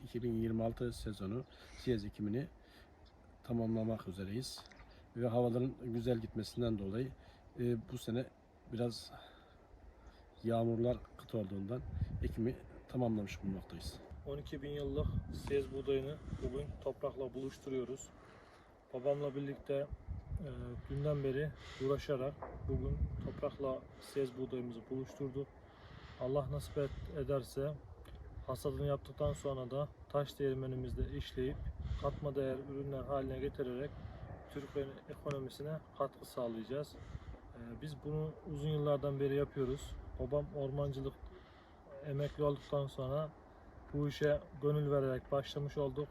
2025-2026 sezonu siyez ekimini tamamlamak üzereyiz. Ve havaların güzel gitmesinden dolayı e, bu sene biraz yağmurlar kıt olduğundan ekimi tamamlamış bulunmaktayız. 12 bin yıllık siyez buğdayını bugün toprakla buluşturuyoruz. Babamla birlikte e, dünden beri uğraşarak bugün toprakla siyez buğdayımızı buluşturduk. Allah nasip ederse hasadını yaptıktan sonra da taş değirmenimizde işleyip katma değer ürünler haline getirerek Türk ekonomisine katkı sağlayacağız. E, biz bunu uzun yıllardan beri yapıyoruz. Babam ormancılık emekli olduktan sonra bu işe gönül vererek başlamış olduk.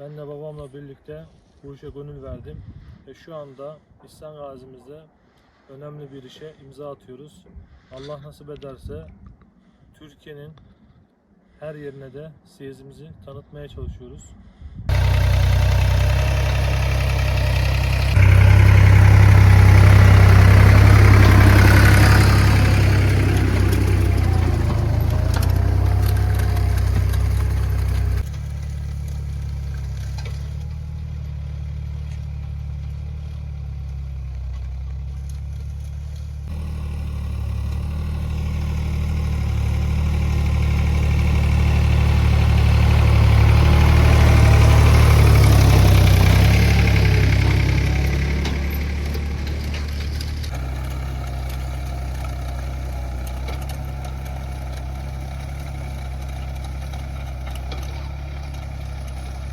Ben de babamla birlikte bu işe gönül verdim ve şu anda İhsan Gazi'mizde önemli bir işe imza atıyoruz. Allah nasip ederse Türkiye'nin her yerine de siyezimizi tanıtmaya çalışıyoruz.